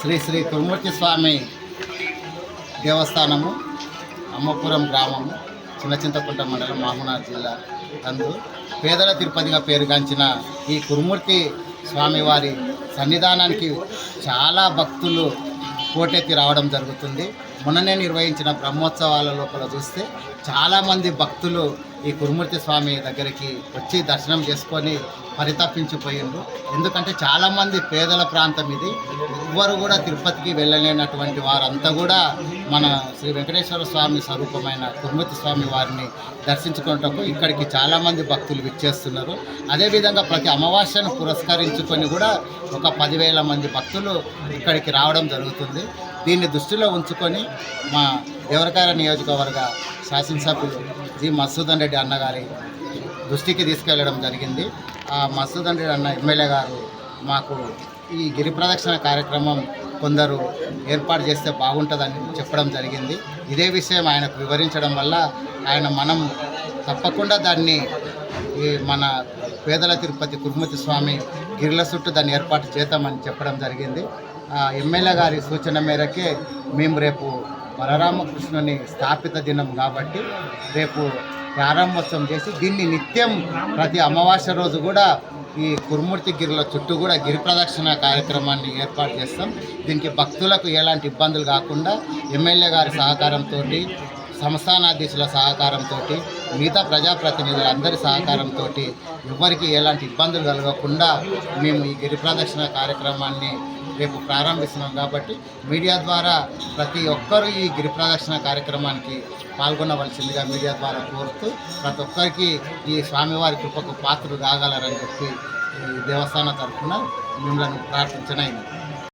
శ్రీ శ్రీ కురుమూర్తి స్వామి దేవస్థానము అమ్మపురం గ్రామము చిన్న చింతకుంట మండలం మహబూనాథ్ జిల్లా నందు పేదల తిరుపతిగా పేరుగాంచిన ఈ కురుమూర్తి స్వామివారి సన్నిధానానికి చాలా భక్తులు కోటెత్తి రావడం జరుగుతుంది. మొన్ననే నిర్వహించిన బ్రహ్మోత్సవాల లోపల చూస్తే చాలామంది భక్తులు ఈ కురుమూర్తి స్వామి దగ్గరికి వచ్చి దర్శనం చేసుకొని పరితపించిపోయిండ్రు. ఎందుకంటే చాలామంది పేదల ప్రాంతం ఇది. ఎవ్వరు కూడా తిరుపతికి వెళ్ళలేనటువంటి వారంతా కూడా మన శ్రీ వెంకటేశ్వర స్వామి స్వరూపమైన కురుమూర్తి స్వామి వారిని దర్శించుకున్నటకు ఇక్కడికి చాలామంది భక్తులు విచ్చేస్తున్నారు. అదేవిధంగా ప్రతి అమావాస్యను పురస్కరించుకొని కూడా ఒక పదివేల మంది భక్తులు ఇక్కడికి రావడం జరుగుతుంది. దీన్ని దృష్టిలో ఉంచుకొని మా దేవరకాయ నియోజకవర్గ శాసనసభ్యులు జి మసూదన్ రెడ్డి అన్నగారి దృష్టికి తీసుకెళ్ళడం జరిగింది. ఆ మసూదన్ రెడ్డి అన్న ఎమ్మెల్యే గారు మాకు ఈ గిరి ప్రదక్షిణ కార్యక్రమం కొందరు ఏర్పాటు చేస్తే బాగుంటుందని చెప్పడం జరిగింది. ఇదే విషయం ఆయనకు వివరించడం వల్ల ఆయన మనం తప్పకుండా దాన్ని ఈ మన పేదల తిరుపతి కురుమతి స్వామి గిరిల చుట్టూ దాన్ని ఏర్పాటు చేద్దామని చెప్పడం జరిగింది. ఎమ్మెల్యే గారి సూచన మేరకే మేము రేపు బలరామకృష్ణుని స్థాపిత దినం కాబట్టి రేపు ప్రారంభోత్సవం చేసి దీన్ని నిత్యం ప్రతి అమావాస్య రోజు కూడా ఈ కురుమూర్తి గిరిల చుట్టూ కూడా గిరి ప్రదక్షిణ కార్యక్రమాన్ని ఏర్పాటు చేస్తాం. దీనికి భక్తులకు ఎలాంటి ఇబ్బందులు కాకుండా ఎమ్మెల్యే గారి సహకారంతో సంస్థానాధీశుల సహకారంతో మిగతా ప్రజాప్రతినిధుల అందరి సహకారంతో ఎవరికి ఎలాంటి ఇబ్బందులు కలగకుండా మేము ఈ గిరి ప్రదక్షిణ కార్యక్రమాన్ని రేపు ప్రారంభిస్తున్నాం కాబట్టి మీడియా ద్వారా ప్రతి ఒక్కరూ ఈ గిరి ప్రదక్షిణ కార్యక్రమానికి పాల్గొనవలసిందిగా మీడియా ద్వారా కోరుతూ ప్రతి ఒక్కరికి ఈ స్వామివారి కృపకు పాత్రలు కాగలరని చెప్పి ఈ తరఫున మిమ్మల్ని ప్రార్థించనైంది